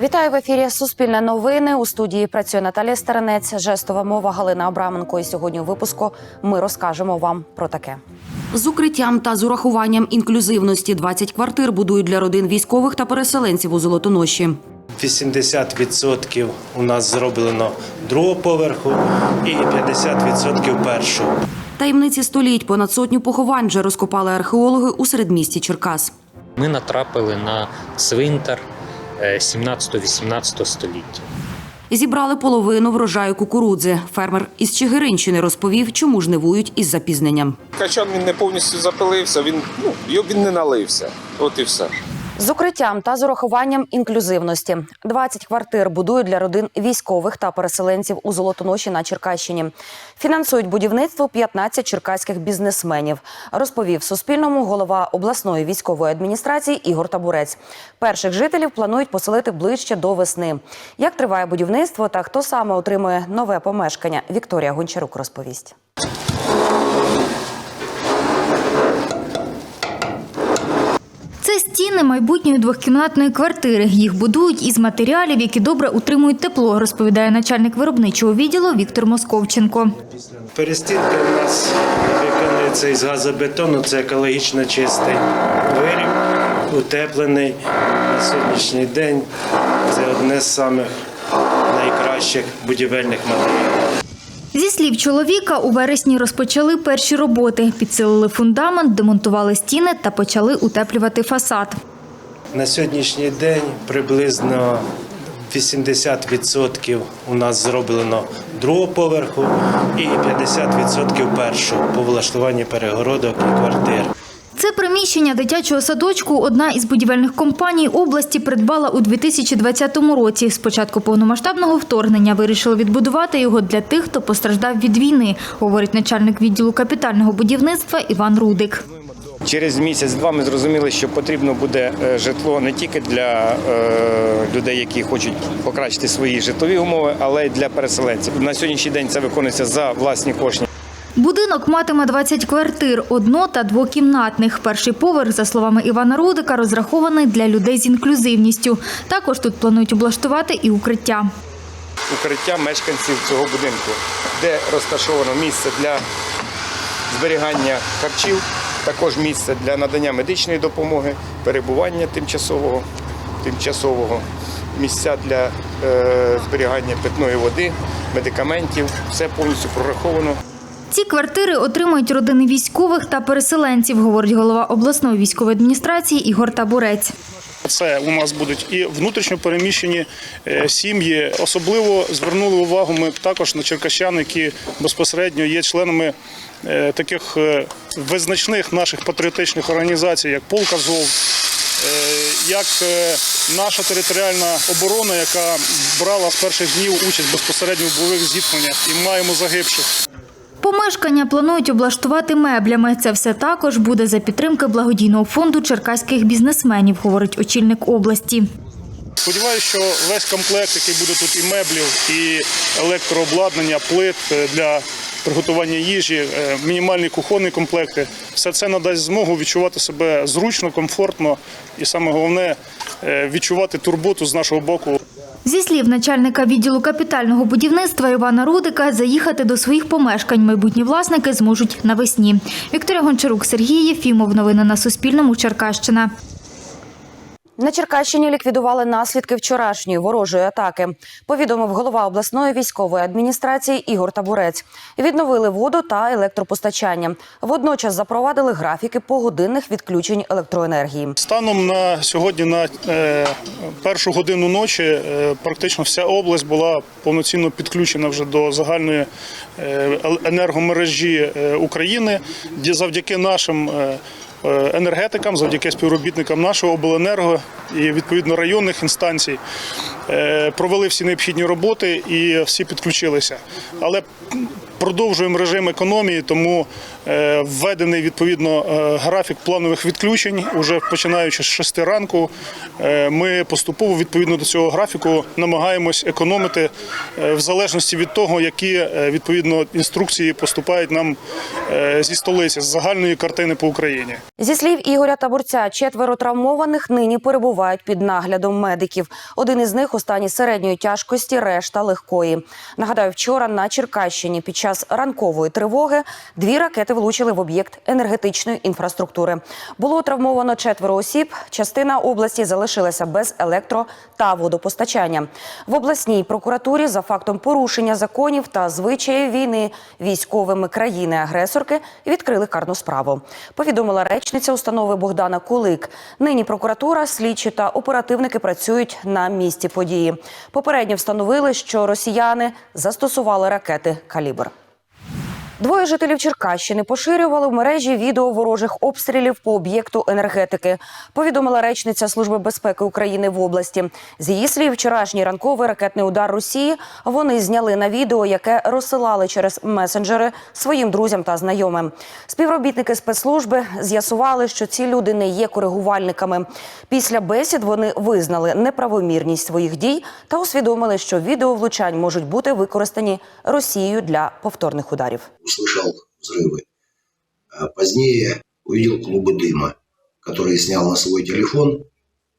Вітаю в ефірі Суспільне новини. У студії працює Наталія Старенець, жестова мова Галина Абраменко. І сьогодні у випуску ми розкажемо вам про таке. З укриттям та з урахуванням інклюзивності 20 квартир будують для родин військових та переселенців у Золотоноші. 80% у нас зроблено другого поверху і 50% першого. Таємниці століть понад сотню поховань вже розкопали археологи у середмісті Черкас. Ми натрапили на цвинтар 17-18 століття. Зібрали половину врожаю кукурудзи. Фермер із Чигиринщини розповів, чому жнивують із запізненням. Качан він не повністю запилився, він, ну, він не налився. От і все. З укриттям та з урахуванням інклюзивності 20 квартир будують для родин військових та переселенців у Золотоноші на Черкащині. Фінансують будівництво 15 черкаських бізнесменів. Розповів Суспільному голова обласної військової адміністрації Ігор Табурець. Перших жителів планують поселити ближче до весни. Як триває будівництво та хто саме отримує нове помешкання? Вікторія Гончарук розповість. Це стіни майбутньої двохкімнатної квартири. Їх будують із матеріалів, які добре утримують тепло, розповідає начальник виробничого відділу Віктор Московченко. Перестінки у нас виконуються із газобетону, це екологічно чистий виріб, утеплений на сьогоднішній день. Це одне з найкращих будівельних матеріалів. Зі слів чоловіка, у вересні розпочали перші роботи, підсилили фундамент, демонтували стіни та почали утеплювати фасад. На сьогоднішній день приблизно 80% у нас зроблено другого поверху і 50% першого по влаштуванню перегородок і квартир. Це приміщення дитячого садочку одна із будівельних компаній області придбала у 2020 році. З початку повномасштабного вторгнення вирішили відбудувати його для тих, хто постраждав від війни, говорить начальник відділу капітального будівництва Іван Рудик. Через місяць-два ми зрозуміли, що потрібно буде е, житло не тільки для е, людей, які хочуть покращити свої житлові умови, але й для переселенців. На сьогоднішній день це виконується за власні кошти. Будинок матиме 20 квартир, одно- та двокімнатних. Перший поверх, за словами Івана Рудика, розрахований для людей з інклюзивністю. Також тут планують облаштувати і укриття. Укриття мешканців цього будинку, де розташовано місце для зберігання харчів, також місце для надання медичної допомоги, перебування тимчасового, тимчасового місця для е, зберігання питної води, медикаментів. Все повністю прораховано. Ці квартири отримують родини військових та переселенців, говорить голова обласної військової адміністрації Ігор Табурець. Це у нас будуть і внутрішньо переміщені е, сім'ї. Особливо звернули увагу ми також на черкащан, які безпосередньо є членами е, таких е, визначних наших патріотичних організацій, як Полк Азов, як наша територіальна оборона, яка брала з перших днів участь безпосередньо в бойових зіткненнях, і маємо загибших. Помешкання планують облаштувати меблями. Це все також буде за підтримки благодійного фонду черкаських бізнесменів, говорить очільник області. Сподіваюся, що весь комплект, який буде тут і меблів, і електрообладнання, плит е, для приготування їжі, е, мінімальні кухонні комплекти, все це надасть змогу відчувати себе зручно, комфортно і саме головне е, відчувати турботу з нашого боку. Зі слів начальника відділу капітального будівництва Івана Рудика, заїхати до своїх помешкань майбутні власники зможуть навесні. Вікторія Гончарук, Сергій Єфімов. Новини на Суспільному. Черкащина. На Черкащині ліквідували наслідки вчорашньої ворожої атаки. Повідомив голова обласної військової адміністрації Ігор Табурець. Відновили воду та електропостачання. Водночас запровадили графіки погодинних відключень електроенергії. Станом на сьогодні, на е, першу годину ночі, е, практично вся область була повноцінно підключена вже до загальної е, енергомережі України, де завдяки нашим енергетикам, завдяки співробітникам нашого обленерго і відповідно районних інстанцій. е, провели всі необхідні роботи і всі підключилися. Але продовжуємо режим економії, тому е, введений відповідно е, графік планових відключень. Уже починаючи з 6 ранку, е, ми поступово відповідно до цього графіку намагаємось економити е, в залежності від того, які е, відповідно інструкції поступають нам е, зі столиці з загальної картини по Україні. Зі слів Ігоря Табурця, четверо травмованих нині перебувають під наглядом медиків. Один із них у стані середньої тяжкості, решта легкої. Нагадаю, вчора на Черкащині під час ранкової тривоги дві ракети влучили в об'єкт енергетичної інфраструктури. Було травмовано четверо осіб. Частина області залишилася без електро та водопостачання. В обласній прокуратурі за фактом порушення законів та звичаїв війни військовими країни-агресорки відкрили карну справу. Повідомила речниця установи Богдана Кулик. Нині прокуратура, слідчі та оперативники працюють на місці події. Попередньо встановили, що росіяни застосували ракети калібр. Двоє жителів Черкащини поширювали в мережі відео ворожих обстрілів по об'єкту енергетики. Повідомила речниця Служби безпеки України в області. З її слів, вчорашній ранковий ракетний удар Росії вони зняли на відео, яке розсилали через месенджери своїм друзям та знайомим. Співробітники спецслужби з'ясували, що ці люди не є коригувальниками. Після бесід вони визнали неправомірність своїх дій та усвідомили, що відео влучань можуть бути використані Росією для повторних ударів. Услышал взрывы. А Позднее увидел клубы дыма, которые снял на свой телефон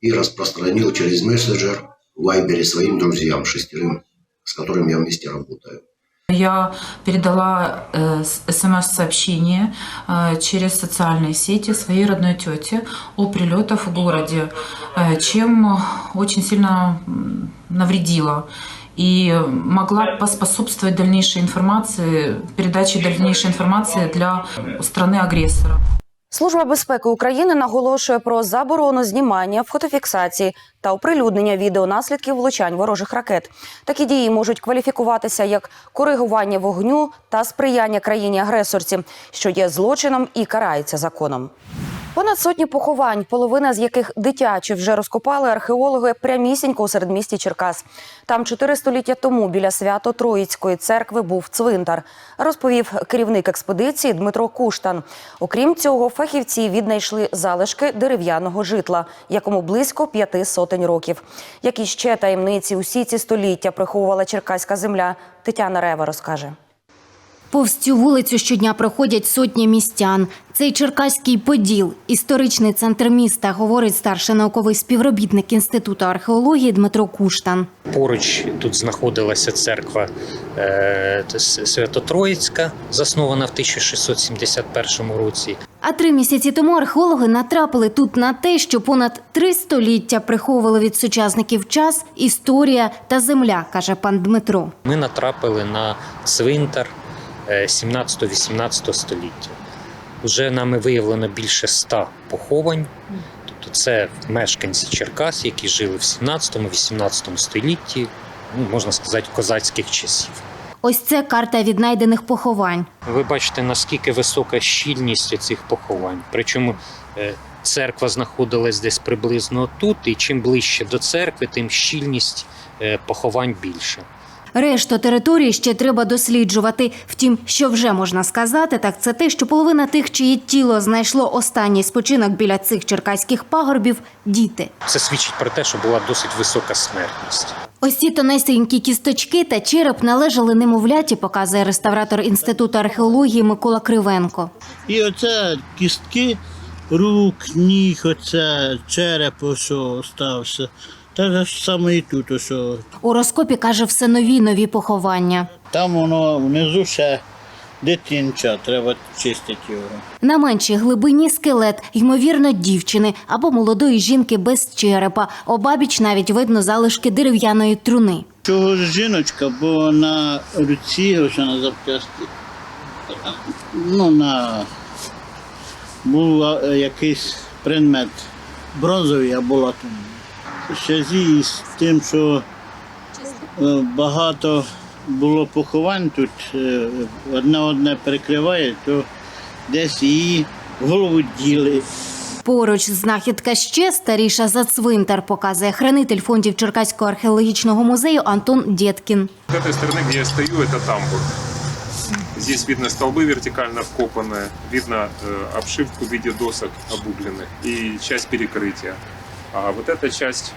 и распространил через мессенджер в Вайбере своим друзьям, шестерым, с которыми я вместе работаю. Я передала э, смс-сообщение э, через социальные сети своей родной тете о прилетах в городе, э, чем очень сильно навредила и могла поспособствовать дальнейшей информации, передаче дальнейшей информации для страны-агрессора. Служба безпеки України наголошує про заборону знімання, фотофіксації та оприлюднення відео наслідків влучань ворожих ракет. Такі дії можуть кваліфікуватися як коригування вогню та сприяння країні-агресорці, що є злочином і карається законом. Понад сотні поховань, половина з яких дитячі вже розкопали археологи прямісінько у середмісті Черкас. Там чотири століття тому біля свято Троїцької церкви був цвинтар, розповів керівник експедиції Дмитро Куштан. Окрім цього, фахівці віднайшли залишки дерев'яного житла, якому близько п'яти сотень років. Які ще таємниці усі ці століття приховувала черкаська земля, Тетяна Рева розкаже. Повз цю вулицю щодня проходять сотні містян. Цей Черкаський Поділ, історичний центр міста, говорить старший науковий співробітник Інституту археології Дмитро Куштан. Поруч тут знаходилася церква е, Свято-Троїцька, заснована в 1671 році. А три місяці тому археологи натрапили тут на те, що понад три століття приховували від сучасників час, історія та земля, каже пан Дмитро. Ми натрапили на цвинтар 17-18 століття. Уже нами виявлено більше ста поховань. Тобто це мешканці Черкас, які жили в 17-18 столітті, ну, можна сказати, козацьких часів. Ось це карта віднайдених поховань. Ви бачите, наскільки висока щільність цих поховань. Причому е, церква знаходилась десь приблизно тут, і чим ближче до церкви, тим щільність е, поховань більша. Решту території ще треба досліджувати. Втім, що вже можна сказати, так це те, що половина тих, чиє тіло знайшло останній спочинок біля цих черкаських пагорбів діти. Це свідчить про те, що була досить висока смертність. Ось ці тонесенькі кісточки та череп належали немовляті, показує реставратор інституту археології Микола Кривенко. І оце кістки рук, ніг, оце череп, що стався. Те ж саме і тут, що У розкопі каже все нові нові поховання. там воно внизу ще дитинча, треба чистити його. На меншій глибині скелет, ймовірно, дівчини або молодої жінки без черепа. Обабіч навіть видно залишки дерев'яної труни. Чого ж жіночка, бо на руці, ось на запчасті, ну, на був якийсь предмет бронзовий або латунний В зв'язку з тим, що е, багато було поховань тут, е, одне одне перекриває, то десь її в голову діли. Поруч знахідка ще старіша за цвинтар, показує хранитель фондів Черкаського археологічного музею Антон Дєткін. С этой стороны, где я стою, это тамбур. Здесь видно столбы вертикально вкопанные, видно э, обшивку в виде досок обугленных и часть перекрытия. А вот эта часть,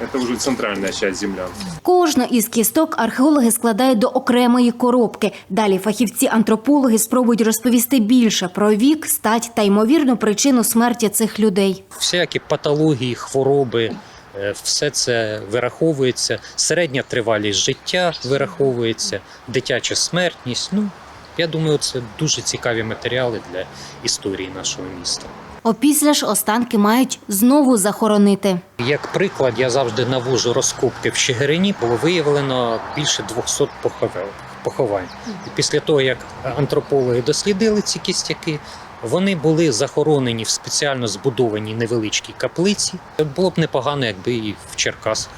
это уже центральная часть землян. Кожну із кісток археологи складають до окремої коробки. Далі фахівці-антропологи спробують розповісти більше про вік, стать та ймовірну причину смерті цих людей. Всякі патології, хвороби, е, все це вираховується. Середня тривалість життя вираховується, дитяча смертність. Ну, я думаю, це дуже цікаві матеріали для історії нашого міста. Опісля ж останки мають знову захоронити. Як приклад, я завжди навожу розкопки в Чигирині. Було виявлено більше 200 поховел- поховань. І після того, як антропологи дослідили ці кістяки, вони були захоронені в спеціально збудованій невеличкій каплиці. Було б непогано, якби і в Черкасах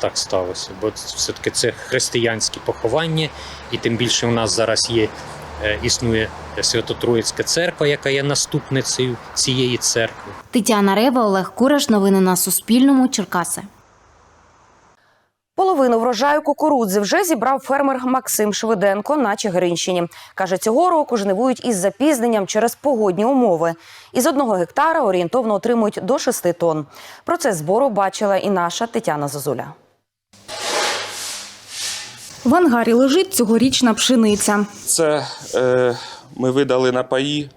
так сталося, бо все-таки це християнські поховання, і тим більше у нас зараз є. Е, Існує Свято-Троїцька церква, яка є наступницею цієї церкви. Тетяна Рева, Олег Кураш. Новини на Суспільному. Черкаси. Половину врожаю кукурудзи вже зібрав фермер Максим Швиденко на Чигиринщині. Каже, цього року жнивують із запізненням через погодні умови. Із одного гектара орієнтовно отримують до 6 тонн. Процес збору бачила і наша Тетяна Зозуля. В ангарі лежить цьогорічна пшениця. Це е, ми видали на паї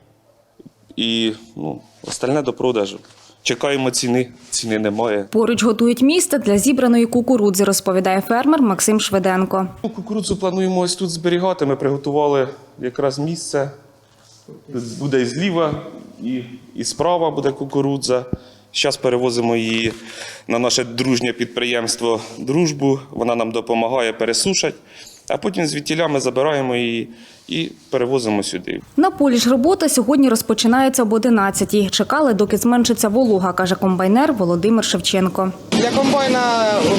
і ну, остальне до продажу. Чекаємо ціни, ціни немає. Поруч готують місце для зібраної кукурудзи, розповідає фермер Максим Шведенко. Ну, Кукурудзу плануємо ось тут зберігати. Ми приготували якраз місце. Буде і зліва, і, і справа буде кукурудза. Зараз перевозимо її на наше дружнє підприємство Дружбу. Вона нам допомагає пересушати, а потім звідтіля ми забираємо її і перевозимо сюди. На полі ж робота сьогодні розпочинається об 11-й. Чекали, доки зменшиться волога, каже комбайнер Володимир Шевченко. Для комбайна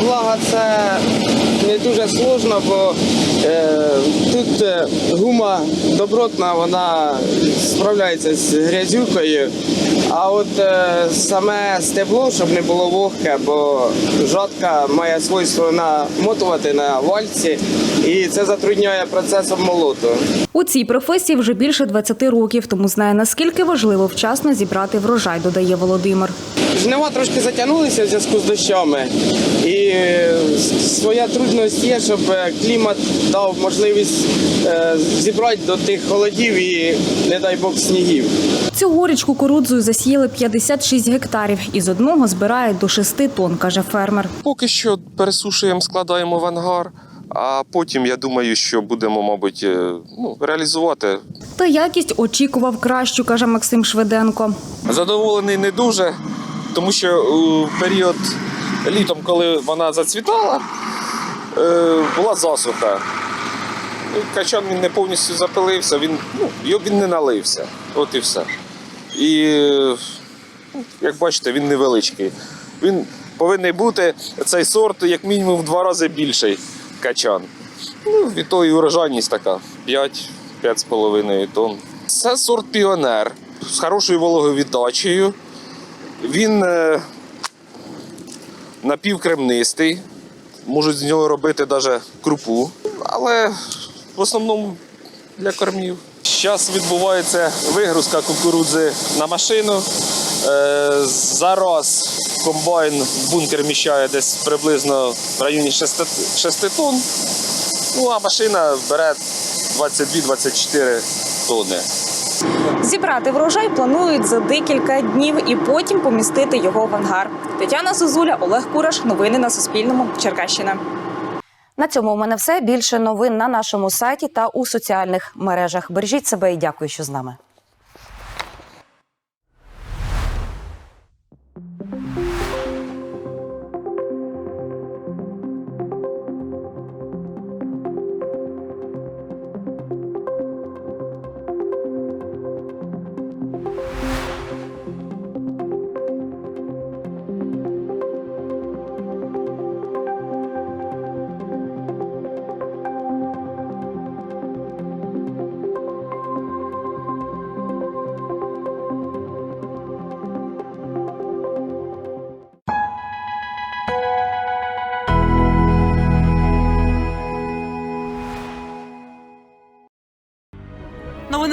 влага це не дуже сложно, бо е, тут е, гума добротна, вона справляється з грязюкою. А от е, саме стебло, щоб не було вогке, бо жатка має свойство намотувати на вальці, і це затрудняє процес обмолоту. У цій професії вже більше 20 років, тому знає наскільки важливо вчасно зібрати врожай, додає Володимир. Жнива трошки затягнулися в зв'язку з дощами, і е, своя трудність є, щоб е, клімат дав можливість е, зібрати до тих холодів і, не дай Бог, снігів. Цьогоріч кукурудзою засіяли 56 гектарів. Із одного збирають до 6 тонн, каже фермер. Поки що пересушуємо, складаємо в ангар, а потім я думаю, що будемо, мабуть, е, ну, реалізувати. Та якість очікував кращу, каже Максим Шведенко. Задоволений не дуже, тому що у період літом, коли вона зацвітала, е, була засуха. Ну, Качан він не повністю запилився, він, ну, він не налився. От і все. І, е, ну, як бачите, він невеличкий. Він повинен бути цей сорт як мінімум в два рази більший качан. Ну, від того і урожайність така 5-5,5 тонн. Це сорт піонер з хорошою вологовіддачею. Він е, напівкремнистий, можуть з нього робити навіть крупу, але в основному для кормів. Зараз відбувається вигрузка кукурудзи на машину. Е, зараз комбайн в бункер вміщає десь приблизно в районі 6, 6 тонн. Ну а машина бере 22-24 тонни. Зібрати врожай планують за декілька днів і потім помістити його в ангар. Тетяна Сузуля, Олег Кураш. Новини на Суспільному. Черкащина. На цьому у мене все. Більше новин на нашому сайті та у соціальних мережах. Бережіть себе і дякую, що з нами.